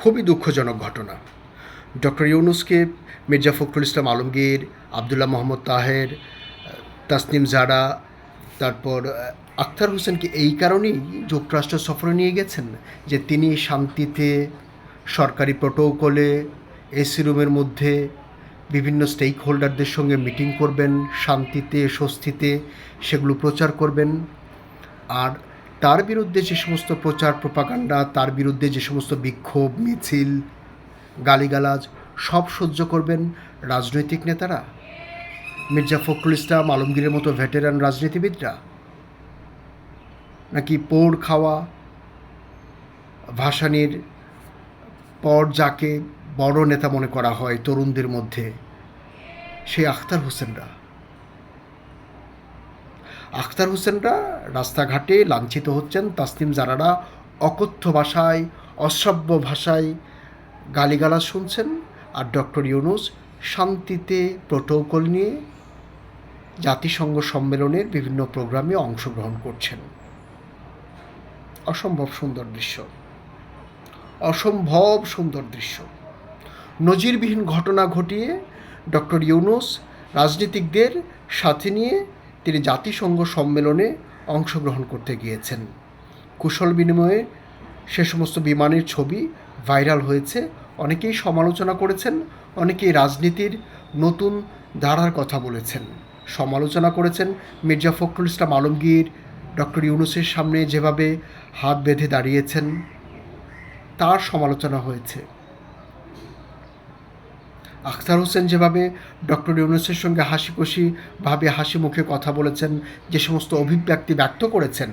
খুবই দুঃখজনক ঘটনা। ডক্টর ইউনুসকে মির্জা ফখরুল ইসলাম আলমগীর, আবদুল্লাহ মোহাম্মদ তাহের, তাসনিম জারা, তারপর আখতার হোসেনকে এই কারণেই যুক্তরাষ্ট্র সফরে নিয়ে গেছেন যে তিনি শান্তিতে, সরকারি প্রোটোকলে, এসি রুমের মধ্যে, বিভিন্ন স্টেক হোল্ডারদের সঙ্গে মিটিং করবেন, শান্তিতে, স্বস্তিতে সেগুলো প্রচার করবেন। আর তার বিরুদ্ধে যে সমস্ত প্রচার প্রপাকাণ্ডা তার বিরুদ্ধে যে সমস্ত বিক্ষোভ, মিছিল, গালিগালাজ, সব সহ্য করবেন রাজনৈতিক নেতারা? মির্জা ফখরুল ইসলাম, আলমগীরের মতো ভেটেরান রাজনীতিবিদরা? নাকি পোড় খাওয়া, ভাসানির পর যাকে বড় নেতা মনে করা হয় তরুণদের মধ্যে, সেই আখতার হোসেনরা? আখতার হোসেনরা রাস্তাঘাটে লাঞ্ছিত হচ্ছেন তাসনিম জারারা অকথ্য ভাষায় অশ্রাব্য ভাষায় গালিগালাজ শুনছেন আর ডক্টর ইউনুস শান্তিতে প্রোটোকল নিয়ে জাতিসংঘ সম্মেলনের বিভিন্ন প্রোগ্রামে অংশগ্রহণ করছেন। অসম্ভব সুন্দর দৃশ্য। অসম্ভব সুন্দর দৃশ্য। নজিরবিহীন ঘটনা ঘটিয়ে ডক্টর ইউনুস রাজনীতিকদের সাথে নিয়ে তিনি জাতিসংঘ সম্মেলনে অংশগ্রহণ করতে গিয়েছেন। কুশল বিনিময়ে সে সমস্ত বিমানের ছবি ভাইরাল হয়েছে। অনেকেই সমালোচনা করেছেন, অনেকেই রাজনীতির নতুন ধারার কথা বলেছেন। সমালোচনা করেছেন মির্জা ফখরুল ইসলাম আলমগীর, ডক্টর ইউনুসের সামনে যেভাবে হাত বেঁধে দাঁড়িয়েছেন, তার সমালোচনা হয়েছে। আখতার হোসেন যেভাবে ডক্টর ইউনুসের সঙ্গে হাসি খুশি ভাবে হাসি মুখে কথা বলেছেন, যে সমস্ত অভিব্যক্তি ব্যক্ত করেছেন,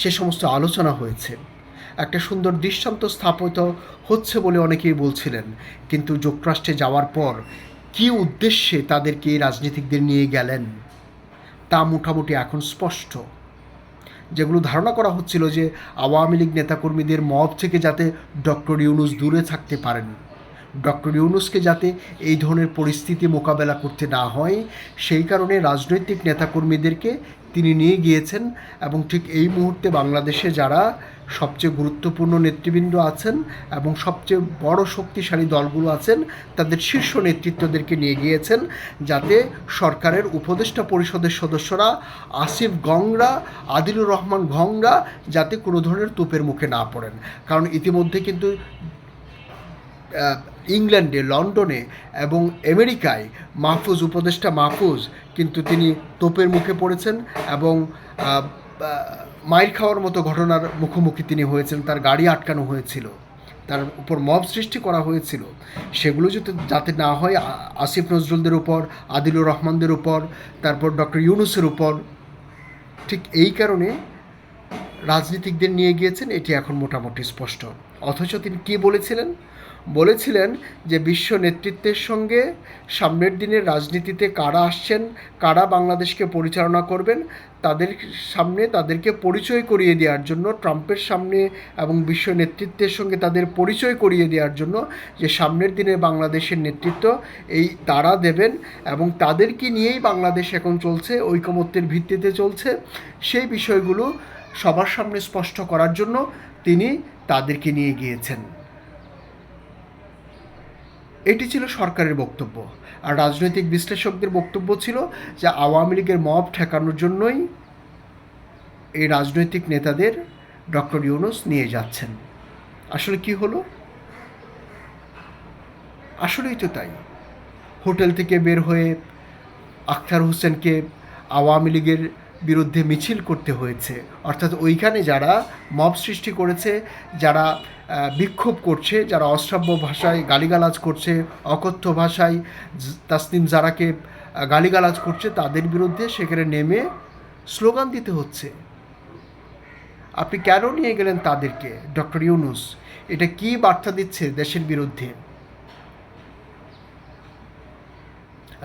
সে সমস্ত আলোচনা হয়েছে। একটা সুন্দর দৃষ্টান্ত স্থাপিত হচ্ছে বলে অনেকেই বলছিলেন। কিন্তু যুক্তরাষ্ট্রে যাওয়ার পর কী উদ্দেশ্যে তাদেরকে রাজনীতিকদের নিয়ে গেলেন, তা মোটামুটি এখন স্পষ্ট। যেগুলো ধারণা করা হচ্ছিল যে আওয়ামী লীগ নেতাকর্মীদের মব থেকে যাতে ডক্টর ইউনুস দূরে থাকতে পারেন। ডক্টর ইউনুসকে যাতে এই ধরনের পরিস্থিতি মোকাবেলা করতে না হয়, সেই কারণে রাজনৈতিক নেতাকর্মীদেরকে তিনি নিয়ে গিয়েছেন এবং ঠিক এই মুহূর্তে বাংলাদেশে যারা সবচেয়ে গুরুত্বপূর্ণ নেতৃবৃন্দ আছেন এবং সবচেয়ে বড় শক্তিশালী দলগুলো আছেন, তাদের শীর্ষ নেতৃত্বদেরকে নিয়ে গিয়েছেন যাতে সরকারের উপদেষ্টা পরিষদের সদস্যরা আসিফ গংরা, আদিলুর রহমান ঘংরা যাতে কোনো ধরনের তোপের মুখে না পড়েন। কারণ ইতিমধ্যে কিন্তু ইংল্যান্ডে, লন্ডনে এবং আমেরিকায় মাহফুজ, উপদেষ্টা মাহফুজ কিন্তু তিনি তোপের মুখে পড়েছেন এবং মাইর খাওয়ার মতো ঘটনার মুখোমুখি তিনি হয়েছেন। তার গাড়ি আটকানো হয়েছিল। তার উপর মব সৃষ্টি করা হয়েছিল। সেগুলো যাতে যাতে না হয় আসিফ নজরুলদের উপর, আদিলুর রহমানদের উপর, তারপর ডক্টর ইউনুসের উপর। ঠিক এই কারণে রাজনীতিকদের নিয়ে গিয়েছেন, এটি এখন মোটামুটি স্পষ্ট। অথচ তিনি কী বলেছিলেন? বলেছিলেন যে বিশ্ব নেতৃত্বের সঙ্গে সামনের দিনের রাজনীতিতে কারা আসছেন, কারা বাংলাদেশকে পরিচালনা করবেন, তাদের সামনে তাদেরকে পরিচয় করিয়ে দেওয়ার জন্য, ট্রাম্পের সামনে এবং বিশ্ব নেতৃত্বের সঙ্গে তাদের পরিচয় করিয়ে দেওয়ার জন্য যে সামনের দিনে বাংলাদেশের নেতৃত্ব, এই তারা দেবেন এবং তাদেরকে নিয়েই বাংলাদেশ এখন চলছে, ঐকমত্যের ভিত্তিতে চলছে, সেই বিষয়গুলো সবার সামনে স্পষ্ট করার জন্য তিনি তাদেরকে নিয়ে গিয়েছেন। এটি ছিল সরকারের বক্তব্য। আর রাজনৈতিক বিশ্লেষকদের বক্তব্য ছিল যে আওয়ামী লীগের মব ঠেকানোর জন্যই এই রাজনৈতিক নেতাদের ডক্টর ইউনুস নিয়ে যাচ্ছেন। আসলে কি হলো? আসলেই তো তাই। হোটেল থেকে বের হয়ে আখতার হোসেনকে আওয়ামী লীগের বিরুদ্ধে মিছিল করতে হয়েছে। অর্থাৎ ওইখানে যারা মব সৃষ্টি করেছে, যারা বিক্ষোভ করছে, যারা অশ্রাব্য ভাষায় গালিগালাজ করছে, অকথ্য ভাষায় তাসনিম জারাকে গালিগালাজ করছে, তাদের বিরুদ্ধে সেখানে নেমে স্লোগান দিতে হচ্ছে। আপনি কেন নিয়ে গেলেন তাদেরকে? ডক্টর ইউনুস, এটা কি বার্তা দিচ্ছে দেশের বিরুদ্ধে?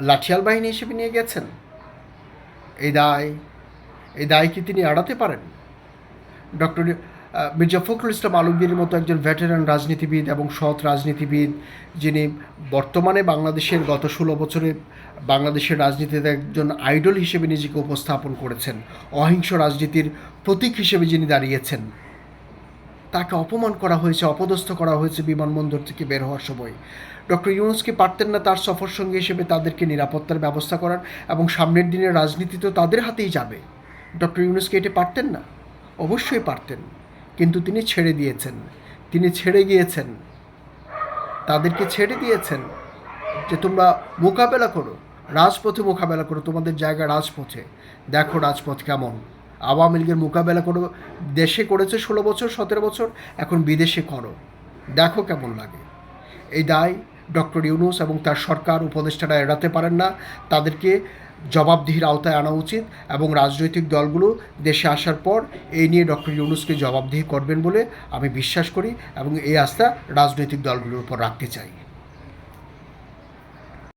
লাঠিয়াল বাহিনী হিসেবে নিয়ে গেছেন? এই দায় এই দায় কি তিনি এড়াতে পারেন? ডক্টর মির্জা ফখরুল ইসলাম আলমগীরের মতো একজন ভেটেরান রাজনীতিবিদ এবং সৎ রাজনীতিবিদ, যিনি বর্তমানে বাংলাদেশের গত ষোলো বছরে বাংলাদেশের রাজনীতিতে একজন আইডল হিসেবে নিজেকে উপস্থাপন করেছেন, অহিংস রাজনীতির প্রতীক হিসেবে যিনি দাঁড়িয়েছেন। তাকে অপমান করা হয়েছে, অপদস্থ করা হয়েছে বিমানবন্দর থেকে বের হওয়ার সময়। ডক্টর ইউনুসকে পারতেন না তার সফর সঙ্গী হিসেবে তাদেরকে নিরাপত্তার ব্যবস্থা করার এবং সামনের দিনের রাজনীতি তো তাদের হাতেই যাবে। ডক্টর ইউনুসকে এটা পারতেন না? অবশ্যই পারতেন। কিন্তু তিনি ছেড়ে দিয়েছেন। তিনি ছেড়ে গিয়েছেন। তাদেরকে ছেড়ে দিয়েছেন যে তোমরা মোকাবেলা করো, রাজপথে মোকাবেলা করো, তোমাদের জায়গা রাজপথে। দেখো রাজপথ কেমন। আওয়ামী লীগের মোকাবেলা করো, দেশে করেছে ষোলো বছর, সতেরো বছর, এখন বিদেশে করো। দেখো কেমন লাগে। এই দায় ডক্টর ইউনুস এবং তার সরকার, উপদেষ্টারা এড়াতে পারেন না। তাদেরকে জবাবদিহির আওতায় আনা উচিত এবং রাজনৈতিক দলগুলো দেশে আসার পর এই নিয়ে ডক্টর ইউনুসকে জবাবদিহি করবেন বলে আমি বিশ্বাস করি এবং এই আস্থা রাজনৈতিক দলগুলোর উপর রাখতে চাই।